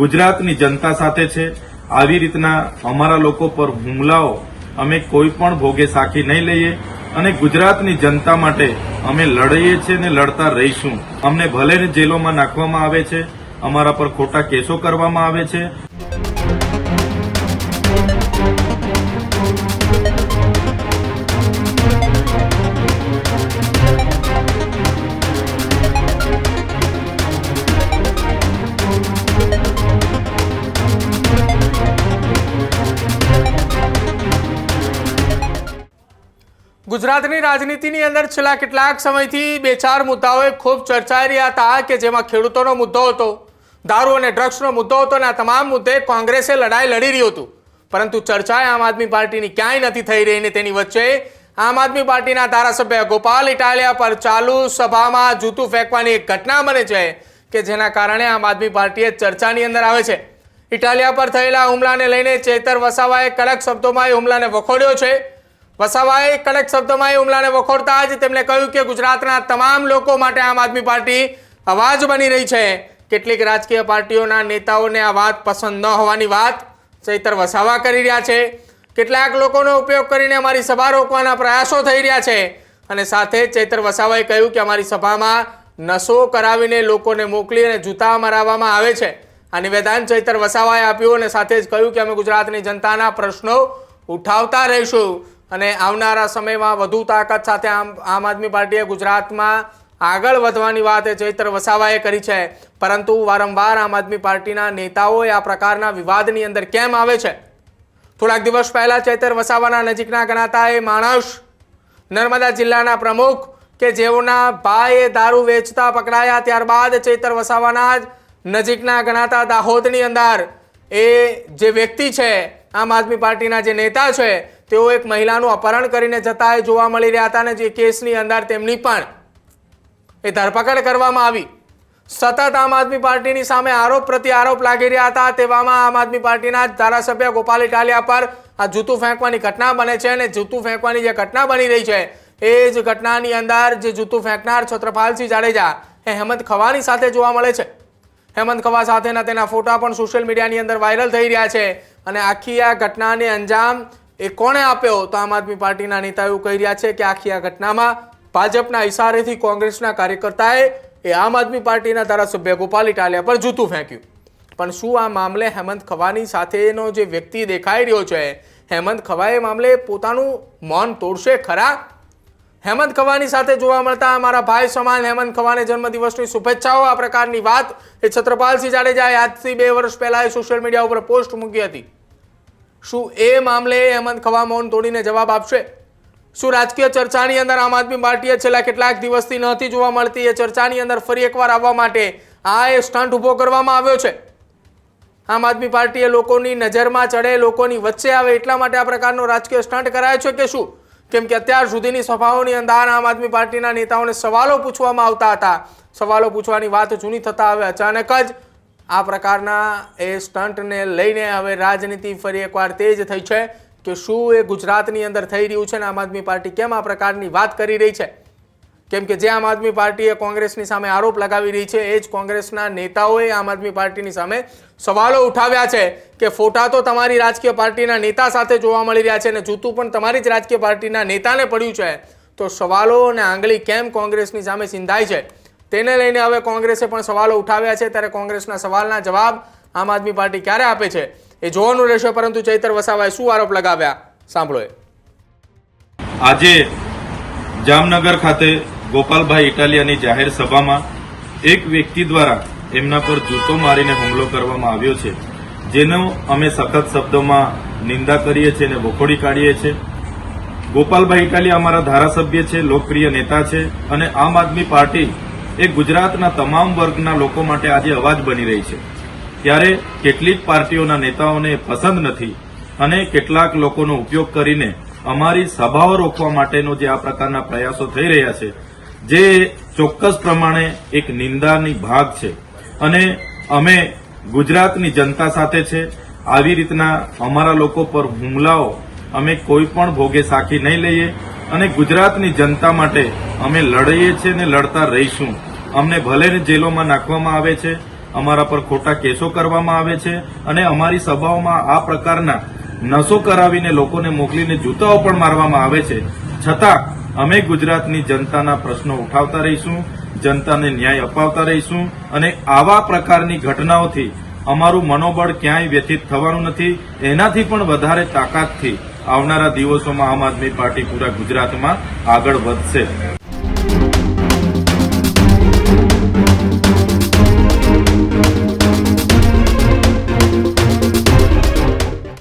ગુજરાતની જનતા સાથે છે. આવી રીતના અમારા લોકો પર હુમલાઓ અમે કોઈ પણ ભોગે સાખી નહીં લઈએ અને ગુજરાતની જનતા માટે અમે લડીએ છીએ ને લડતા રહીશું. અમને ભલે જેલોમાં નાખવામાં આવે છે, અમારા પર ખોટા કેસો કરવામાં આવે છે. ગુજરાતની રાજનીતિની અંદર છેલ્લા કેટલાક સમયથી બે ચાર મુદ્દાઓએ ખૂબ ચર્ચાઈ રહ્યા હતા કે જેમાં ખેડૂતોનો મુદ્દો હતો, દારૂ અને ડ્રગ્સનો મુદ્દો હતો અને આ તમામ મુદ્દે કોંગ્રેસે લડાઈ લડી રહ્યું હતું. પરંતુ ચર્ચા આમ આદમી પાર્ટીની ક્યાંય નથી થઈ રહી ને તેની વચ્ચે આમ આદમી પાર્ટીના ધારાસભ્ય ગોપાલ ઇટાલિયા પર ચાલુ સભામાં જૂતું ફેંકવાની એક ઘટના બને છે કે જેના કારણે આમ આદમી પાર્ટીએ ચર્ચાની અંદર આવે છે. ઇટાલિયા પર થયેલા હુમલાને લઈને ચેતર વસાવાએ કડક શબ્દોમાં એ હુમલાને વખોડ્યો છે. વસાવાએ કડક શબ્દોમાં એ હુમલાને વખોડતા જ તેમણે કહ્યું કે ગુજરાતના તમામ લોકો માટે આમ આદમી પાર્ટી અવાજ બની રહી છે. કેટલીક રાજકીય પાર્ટીઓના નેતાઓને આ વાત પસંદ ન હોવાની વાત ચૈતર વસાવા કરી રહ્યા છે. કેટલાક લોકોનો ઉપયોગ કરીને અમારી સભા રોકવાના પ્રયાસો થઈ રહ્યા છે. અને સાથે ચૈતર વસાવાએ કહ્યું કે અમારી સભામાં નશો કરાવીને લોકોને મોકલી અને જૂતા મરાવવામાં આવે છે. આ નિવેદન ચૈતર વસાવાએ આપ્યું અને સાથે જ કહ્યું કે અમે ગુજરાતની જનતાના પ્રશ્નો ઉઠાવતા રહીશું. અને આવનારા સમયમાં વધુ તાકાત સાથે આમ આમ આદમી પાર્ટીએ ગુજરાતમાં આગળ વધવાની વાત એ ચૈત્ર વસાવાએ કરી છે. પરંતુ વારંવાર આમ આદમી પાર્ટીના નેતાઓએ આ પ્રકારના વિવાદની અંદર કેમ આવે છે? થોડાક દિવસ પહેલાં ચૈતર વસાવાના નજીકના ગણાતા એ માણસ નર્મદા જિલ્લાના પ્રમુખ કે જેઓના ભાઈએ દારૂ વેચતા પકડાયા ત્યારબાદ ચૈતર વસાવાના જ નજીકના ગણાતા દાહોદની અંદર એ જે વ્યક્તિ છે, આમ આદમી પાર્ટીના જે નેતા છે તેઓ એક મહિલાનું અપહરણ કરીને જતા એ જોવા મળી રહ્યા હતા અને જે કેસની અંદર તેમની પણ એ ધરપકડ કરવામાં આવી. સતત આમ આદમી પાર્ટીની સામે આરોપ પ્રતિ આરોપ લાગી રહ્યા હતા. તેવામાં આમ આદમી પાર્ટીના ધારાસભ્ય ગોપાલ ઇટાલિયા પર આ જૂતું ફેંકવાની ઘટના બને છે અને જૂતું ફેંકવાની જે ઘટના બની રહી છે, એ જ ઘટનાની અંદર જે જૂતું ફેંકનાર છત્રપાલસિંહ જાડેજા એ હેમંત ખવાની સાથે જોવા મળે છે. હેમંત ખવા સાથેના તેના ફોટા પણ સોશિયલ મીડિયાની અંદર વાયરલ થઈ રહ્યા છે અને આખી આ ઘટનાને અંજામ એ કોણે આપ્યો? તો આમ આદમી પાર્ટીના નેતા એવું કહી રહ્યા છે કે આખી આ ઘટનામાં ભાજપના ઇશારેથી કોંગ્રેસના કાર્યકર્તાએ એ આમ આદમી પાર્ટીના ધારાસભ્ય ગોપાલ ઇટાલિયા પર જૂતું ફેંક્યું. પણ શું આ મામલે હેમંત ખવાની સાથેનો જે વ્યક્તિ દેખાઈ રહ્યો છે, હેમંત ખવાએ મામલે પોતાનું મૌન તોડશે ખરા? હેમંત ખવાની સાથે જોવા મળતા અમારા ભાઈ સમાન હેમંત ખવાને જન્મદિવસની શુભેચ્છાઓ. આ પ્રકારની વાત એ છત્રપાલસિંહ જાડેજાએ આજથી બે વર્ષ પહેલાં સોશિયલ મીડિયા ઉપર પોસ્ટ મૂકી હતી. શું એ મામલે હેમંત ખવા મૌન તોડીને જવાબ આપશે? શું રાજકીય ચર્ચાની અંદર આમ આદમી પાર્ટીએ છેલ્લા કેટલાક દિવસથી નહોતી જોવા મળતી? એ ચર્ચાની અંદર ફરી એકવાર આવવા માટે આ એ સ્ટન્ટ ઊભો કરવામાં આવ્યો છે. આમ આદમી પાર્ટીએ લોકોની નજરમાં ચડે, લોકોની વચ્ચે આવે એટલા માટે આ પ્રકારનો રાજકીય સ્ટન્ટ કરાયો છે કે શું? કેમ કે અત્યાર સુધીની સભાઓની અંદર આમ આદમી પાર્ટીના નેતાઓને સવાલો પૂછવામાં આવતા હતા. સવાલો પૂછવાની વાત જૂની થતા હવે અચાનક જ આ પ્રકારના એ સ્ટન્ટને લઈને હવે રાજનીતિ ફરી એકવાર તેજ થઈ છે કે શું એ ગુજરાતની અંદર થઈ રહ્યું છે ને આમ આદમી પાર્ટી કેમ આ પ્રકારની વાત કરી રહી છે? કેમ કે જે આમ આદમી પાર્ટીએ કોંગ્રેસની સામે આરોપ લગાવી રહી છે, એ જ કોંગ્રેસના નેતાઓએ આમ આદમી પાર્ટીની સામે સવાલો ઉઠાવ્યા છે કે ફોટા તો તમારી રાજકીય પાર્ટીના નેતા સાથે જોવા મળી રહ્યા છે અને જૂતું પણ તમારી જ રાજકીય પાર્ટીના નેતાને પડ્યું છે. તો સવાલો અને આંગળી કેમ કોંગ્રેસની સામે સિંધાય છે? તેને લઈને હવે કોંગ્રેસે પણ સવાલો ઉઠાવ્યા છે. ત્યારે કોંગ્રેસના સવાલના જવાબ આમ આદમી પાર્ટી ક્યારે આપે છે એ જોવાનું રહેશે, પરંતુ ચૈતર વસાવાએ શું આરોપ લગાવ્યા? સાંભળો આજે જામનગર ખાતે ગોપાલભાઈ ઇટાલિયાની જાહેર સભામાં એક વ્યક્તિ દ્વારા એમના પર જૂતો મારીને હુમલો કરવામાં આવ્યો છે, જેનો અમે સખત શબ્દોમાં નિંદા કરીએ છીએ અને વખોડી કાઢીએ છીએ. ગોપાલભાઈ ઇટાલિયા અમારા ધારાસભ્ય છે, લોકપ્રિય નેતા છે અને આમ આદમી પાર્ટી એ ગુજરાતના તમામ વર્ગના લોકો માટે આજે અવાજ બની રહી છે. ત્યારે કેટલીક પાર્ટીઓના નેતાઓને પસંદ નથી અને કેટલાક લોકોનો ઉપયોગ કરીને અમારી સભાઓ રોકવા માટેનો જે આ પ્રકારના પ્રયાસો થઈ રહ્યા છે, જે ચોક્કસ પ્રમાણે એક નિંદાની ભાગ છે. અને અમે ગુજરાતની જનતા સાથે છે. આવી રીતના અમારા લોકો પર હુમલાઓ અમે કોઈ પણ ભોગે સાખી નહીં લઈએ અને ગુજરાતની જનતા માટે અમે લડીએ છીએ અને લડતા રહીશું. અમને ભલે જેલોમાં નાખવામાં આવે છે, અમારા પર ખોટા કેસો કરવામાં આવે છે અને અમારી સભાઓમાં આ પ્રકારના નશો કરાવીને લોકોને મોકલીને જૂતાઓ પણ મારવામાં આવે છે. છતાં, અમે ગુજરાતની જનતાના પ્રશ્નો ઉઠાવતા રહીશું, જનતાને ન્યાય અપાવતા રહીશું અને આવા પ્રકારની ઘટનાઓથી અમારું મનોબળ ક્યાંય વ્યથિત થવાનું નથી. એનાથી પણ વધારે તાકાતથી આવનારા દિવસોમાં આમ આદમી પાર્ટી પૂરા ગુજરાતમાં આગળ વધશે.